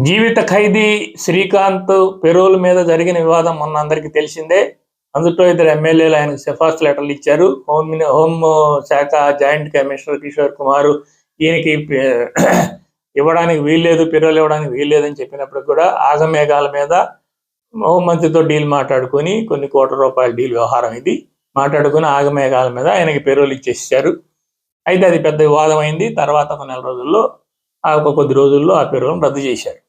జీవిత ఖైదీ Srikanth payroll మీద జరిగిన వివాదం మొన్న అందరికీ తెలిసిందే. అందులో ఇద్దరు ఎమ్మెల్యేలు ఆయనకు సిఫార్సు లెటర్లు ఇచ్చారు. హోమ్ హోమ్ శాఖ జాయింట్ కమిషనర్ కిషోర్ కుమార్ ఈయనకి పే- ఇవ్వడానికి వీల్లేదు పెరోల్ ఇవ్వడానికి వీల్లేదని చెప్పినప్పుడు కూడా ఆగమేఘాల మీద హోంమంత్రితో డీల్ మాట్లాడుకొని కొన్ని కోట్ల రూపాయల డీల్ వ్యవహారం ఇది. మాట్లాడుకుని ఆగమేఘాల మీద ఆయనకి పెరోల్ ఇచ్చేసారు అయితే అది పెద్ద వివాదం అయింది తర్వాత ఒక నెల రోజుల్లో ఆ ఒక కొద్ది రోజుల్లో ఆ పెరోలను రద్దు చేశారు.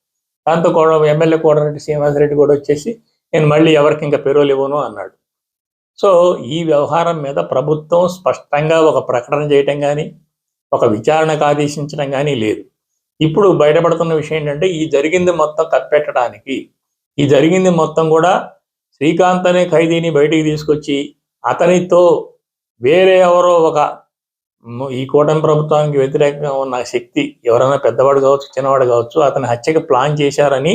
దాంతో కూడా ఎమ్మెల్యే కోటరెడ్డి శ్రీనివాసరెడ్డి కూడా వచ్చేసి నేను మళ్ళీ ఎవరికి ఇంకా పెరోలు ఇవ్వను అన్నాడు. సో ఈ వ్యవహారం మీద ప్రభుత్వం స్పష్టంగా ఒక ప్రకటన చేయటం కానీ ఒక విచారణకు ఆదేశించడం కానీ లేదు. ఇప్పుడు బయటపడుతున్న విషయం ఏంటంటే ఈ జరిగింది మొత్తం కప్పెట్టడానికి. ఈ జరిగింది మొత్తం కూడా శ్రీకాంత్ అనే ఖైదీని బయటికి తీసుకొచ్చి అతనితో వేరే ఎవరో ఒక ఈ కూటమి ప్రభుత్వానికి వ్యతిరేకంగా ఉన్న శక్తి ఎవరైనా పెద్దవాడు కావచ్చు చిన్నవాడు కావచ్చు అతని హత్యకి ప్లాన్ చేశారని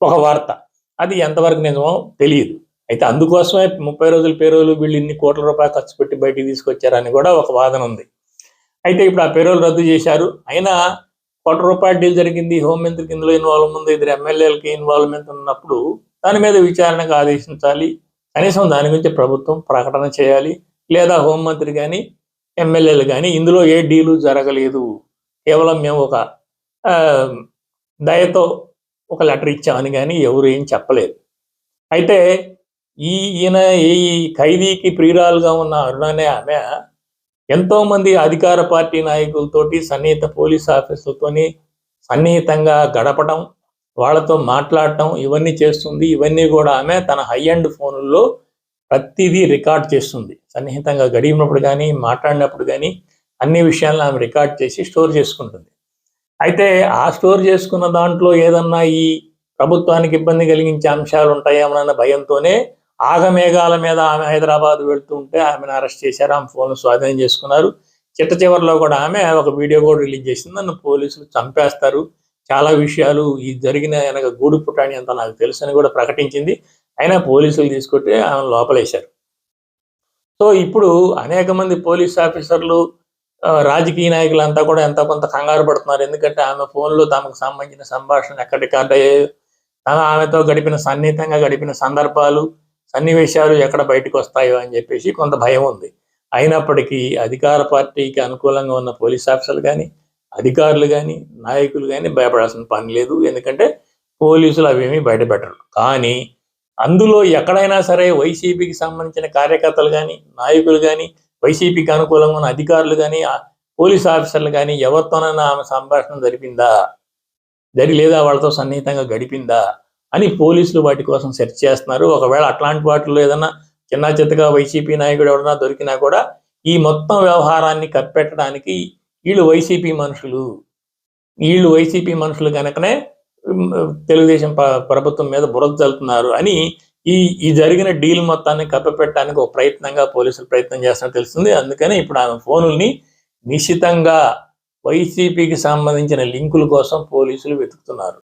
ఒక వార్త. అది ఎంతవరకు నిజమో తెలియదు. అయితే అందుకోసమే ముప్పై రోజుల పేరోలు వీళ్ళు ఇన్ని కోట్ల రూపాయలు ఖర్చు పెట్టి బయటికి తీసుకొచ్చారని కూడా ఒక వాదన ఉంది. అయితే ఇప్పుడు ఆ పేరోలు రద్దు చేశారు. అయినా కోట్ల రూపాయల డీల్ జరిగింది హోంమంత్రికి ఇందులో ఇన్వాల్వ్ ఉంది ఇద్దరు ఎమ్మెల్యేలకి ఇన్వాల్వ్మెంట్ ఉన్నప్పుడు దాని మీద విచారణకు ఆదేశించాలి. కనీసం దాని గురించి ప్రభుత్వం ప్రకటన చేయాలి. లేదా హోంమంత్రి కానీ ఎమ్మెల్యేలు కానీ ఇందులో ఏ డీలు జరగలేదు. కేవలం మేము ఒక దయతో ఒక లెటర్ ఇచ్చామని కానీ ఎవరు ఏం చెప్పలేదు. అయితే ఈ ఈయన ఈ ఖైదీకి ప్రియురాలుగా ఉన్న అరుణనే ఆమె ఎంతో మంది అధికార పార్టీ నాయకులతోటి సన్నిహిత పోలీస్ ఆఫీసులతోని సన్నిహితంగా గడపడం వాళ్ళతో మాట్లాడటం ఇవన్నీ చేస్తుంది. ఇవన్నీ కూడా ఆమె తన హై అండ్ ఫోన్లో ప్రతిదీ రికార్డ్ చేస్తుంది. సన్నిహితంగా గడిపినప్పుడు కానీ మాట్లాడినప్పుడు కానీ అన్ని విషయాలను ఆమె రికార్డ్ చేసి స్టోర్ చేసుకుంటుంది. అయితే ఆ స్టోర్ చేసుకున్న దాంట్లో ఏదన్నా ఈ ప్రభుత్వానికి ఇబ్బంది కలిగించే అంశాలు ఉంటాయేమోనన్న భయంతోనే ఆగమేఘాల మీద ఆమె హైదరాబాద్ వెళ్తూ ఉంటే ఆమెను అరెస్ట్ చేశారు. ఆమె ఫోన్ స్వాధీనం చేసుకున్నారు. చిట్ట చివరిలో కూడా ఆమె ఒక వీడియో కూడా రిలీజ్ చేసింది. నన్ను పోలీసులు చంపేస్తారు. చాలా విషయాలు ఈ జరిగిన వెనక గూడు పుట్టాని అంతా నాకు తెలుసు అని కూడా ప్రకటించింది. అయినా పోలీసులు తీసుకొట్టి ఆమె లోపలేశారు. సో ఇప్పుడు అనేక మంది పోలీస్ ఆఫీసర్లు రాజకీయ నాయకులు అంతా కూడా ఎంత కొంత కంగారు పడుతున్నారు. ఎందుకంటే ఆమె ఫోన్లో తమకు సంబంధించిన సంభాషణ ఎక్కడ రికార్డ్ ఆమెతో గడిపిన సన్నిహితంగా గడిపిన సందర్భాలు సన్నివేశాలు ఎక్కడ బయటకు వస్తాయో అని చెప్పేసి కొంత భయం ఉంది. అయినప్పటికీ అధికార పార్టీకి అనుకూలంగా ఉన్న పోలీస్ ఆఫీసర్లు కానీ అధికారులు కానీ నాయకులు కానీ భయపడాల్సిన పని లేదు. ఎందుకంటే పోలీసులు అవేమీ బయటపెట్టరు. కానీ అందులో ఎక్కడైనా సరే వైసీపీకి సంబంధించిన కార్యకర్తలు కానీ నాయకులు కానీ వైసీపీకి అనుకూలంగా ఉన్న అధికారులు కానీ పోలీస్ ఆఫీసర్లు కానీ ఎవరితోనైనా ఆమె సంభాషణ జరిపిందా? జరిగి లేదా వాళ్ళతో సన్నిహితంగా గడిపిందా? అని పోలీసులు వాటి కోసం సెర్చ్ చేస్తున్నారు. ఒకవేళ అట్లాంటి వాటిలో ఏదైనా చిన్న చిత్తగా వైసీపీ నాయకుడు ఎవరైనా దొరికినా కూడా ఈ మొత్తం వ్యవహారాన్ని కప్పెట్టడానికి వీళ్ళు వైసీపీ మనుషులు. వీళ్ళు వైసీపీ మనుషులు కనుకనే తెలుగుదేశం ప్రభుత్వం మీద బురద చల్లుతున్నారు అని ఈ ఈ జరిగిన డీల్ మొత్తాన్ని కప్పపెట్టడానికి ఒక ప్రయత్నంగా పోలీసులు ప్రయత్నం చేస్తున్నట్టు తెలుస్తుంది. అందుకని ఇప్పుడు ఆమె ఫోనుల్ని నిశ్చితంగా వైసీపీకి సంబంధించిన లింకుల కోసం పోలీసులు వెతుకుతున్నారు.